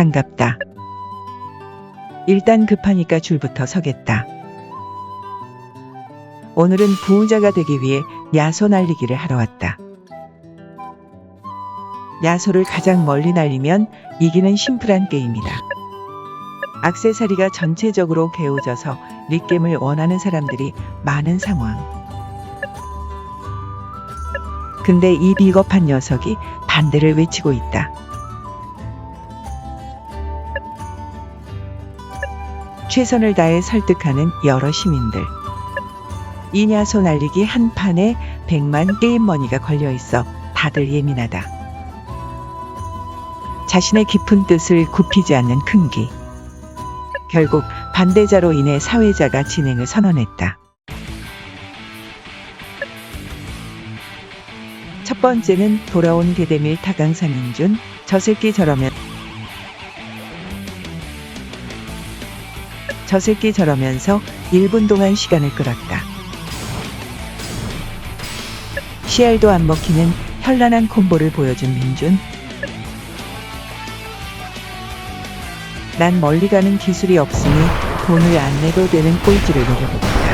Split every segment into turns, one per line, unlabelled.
반갑다. 일단 급하니까 줄부터 서겠다. 오늘은 부자가 되기 위해 야소 날리기를 하러 왔다. 야소를 가장 멀리 날리면 이기는 심플한 게임이다. 악세사리가 전체적으로 개우져서 립겜을 원하는 사람들이 많은 상황. 근데 이 비겁한 녀석이 반대를 외치고 있다. 최선을 다해 설득하는 여러 시민들. 이 야소 날리기 한 판에 100만 게임 머니가 걸려 있어 다들 예민하다. 자신의 깊은 뜻을 굽히지 않는 큰기. 결국 반대자로 인해 사회자가 진행을 선언했다. 첫 번째는 돌아온 개대밀 타강사 민준, 저 새끼 저러면 저 새끼 저러면서 1분 동안 시간을 끌었다. CR도 안 먹히는 현란한 콤보를 보여준 민준. 난 멀리 가는 기술이 없으니 돈을 안 내도 되는 꼴찌를 노려보겠다.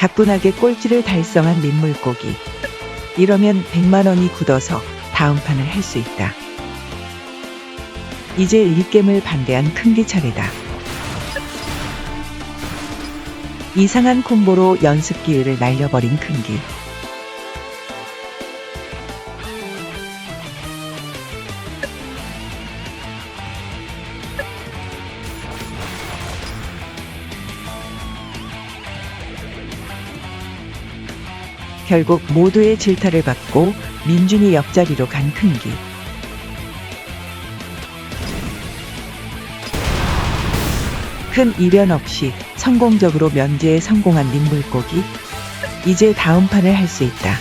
가뿐하게 꼴찌를 달성한 민물고기. 이러면 100만 원이 굳어서 다음 판을 할 수 있다. 이제 일겜을 반대한 큰기 차례다. 이상한 콤보로 연습 기회를 날려버린 큰기. 결국 모두의 질타를 받고 민준이 옆자리로 간 큰기. 큰 이변 없이 성공적으로 면제에 성공한 민물고기. 이제 다음 판을 할 수 있다.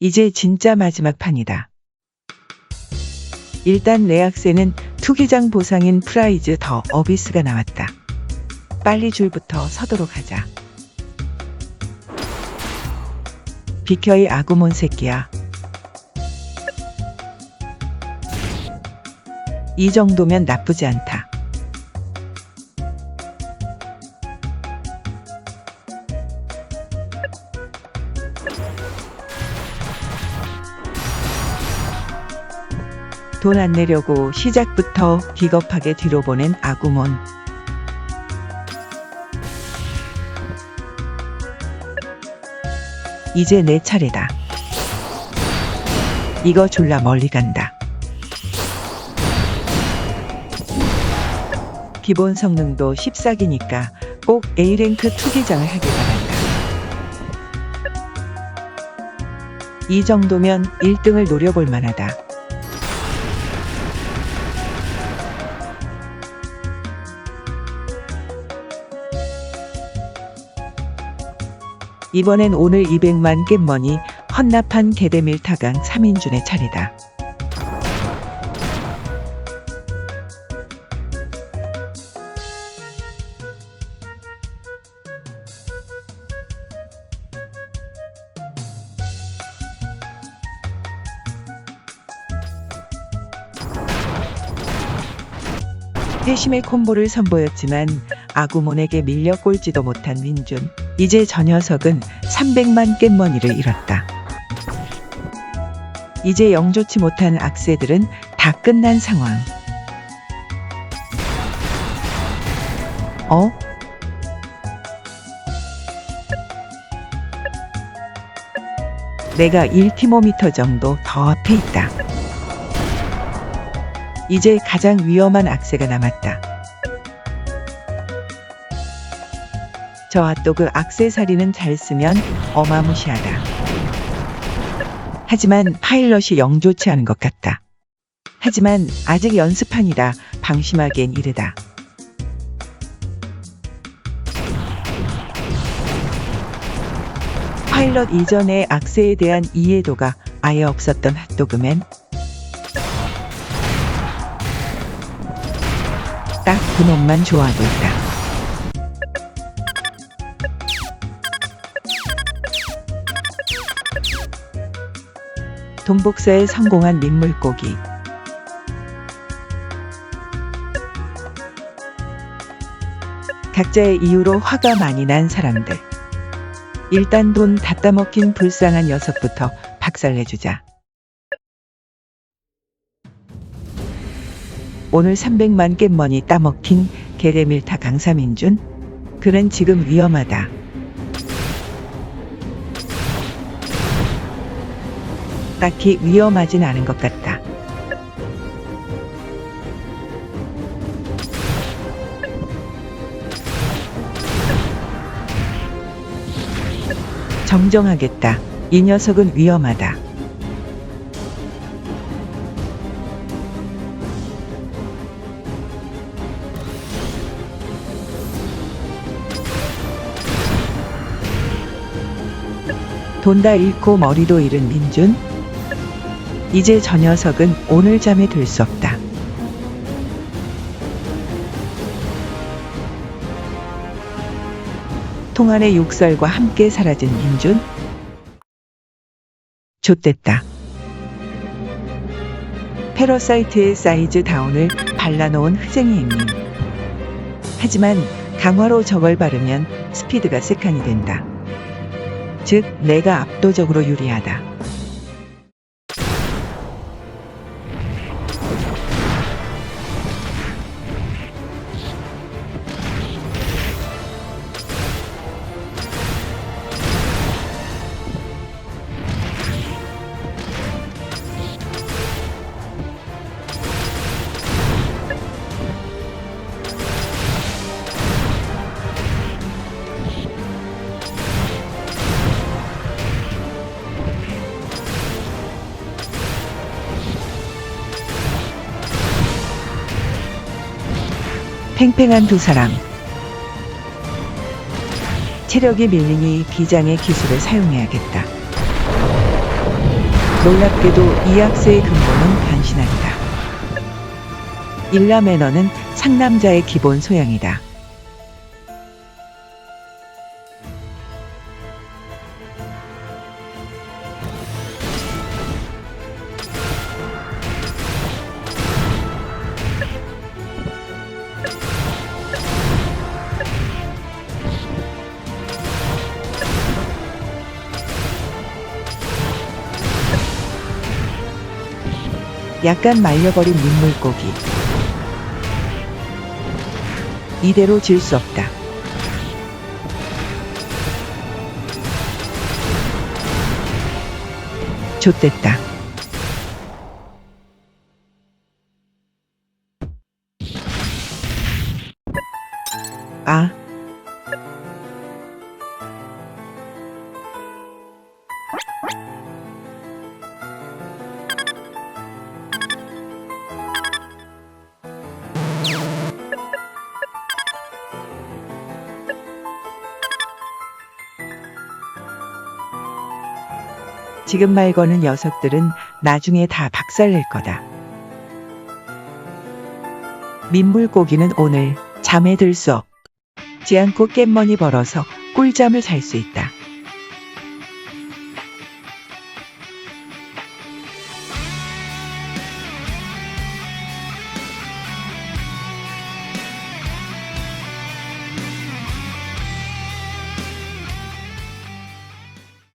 이제 진짜 마지막 판이다. 일단 내학세는 투기장 보상인 프라이즈 더 어비스가 나왔다. 빨리 줄부터 서도록 하자. 비켜 이 아구몬 새끼야. 이 정도면 나쁘지 않다. 돈 안 내려고 시작부터 비겁하게 뒤로 보낸 아구몬. 이제 내 차례다. 이거 졸라 멀리 간다. 기본 성능도 14기니까 꼭 A랭크 투기장을 하길 바란다. 이 정도면 1등을 노려볼 만하다. 이번엔 오늘 200만 겜머니 헌납한 개대밀 타강 3인준의 차례다. 회심의 콤보를 선보였지만 아구몬에게 밀려 꼴지도 못한 민준. 이제 저 녀석은 300만 깻머니를 잃었다. 이제 영좋지 못한 악세들은 다 끝난 상황. 어? 내가 1티모미터 정도 더 앞에 있다. 이제 가장 위험한 악세가 남았다. 저와 또 그 악세사리는 잘 쓰면 어마무시하다. 하지만 파일럿이 영 좋지 않은 것 같다. 하지만 아직 연습판이다. 방심하기엔 이르다. 파일럿 이전의 악세에 대한 이해도가 아예 없었던 핫도그맨. 딱 그놈만 좋아하고 있다. 돈복사에 성공한 민물고기. 각자의 이유로 화가 많이 난 사람들. 일단 돈 다 따먹힌 불쌍한 녀석부터 박살내주자. 오늘 300만 깻머니 따먹힌 게레밀타 강사민준. 그는 지금 위험하다. 딱히 위험하진 않은 것 같다. 정정하겠다. 이 녀석은 위험하다. 돈 다 잃고 머리도 잃은 민준. 이제 저 녀석은 오늘 잠에 들 수 없다. 통안의 욕설과 함께 사라진 민준. 좆됐다. 패러사이트의 사이즈 다운을 발라놓은 흐쟁이 행님. 하지만 강화로 저걸 바르면 스피드가 세칸이 된다. 즉, 내가 압도적으로 유리하다. 팽팽한 두 사람. 체력이 밀리니 비장의 기술을 사용해야겠다. 놀랍게도 이 학세의 근본은 변신한다. 일라 매너는 상남자의 기본 소양이다. 약간 말려버린 민물고기. 이대로 질 수 없다. 좆됐다. 아. 지금 말 거는 녀석들은 나중에 다 박살낼 거다. 민물고기는 오늘 잠에 들 수 없지 않고 깻머니 벌어서 꿀잠을 잘 수 있다.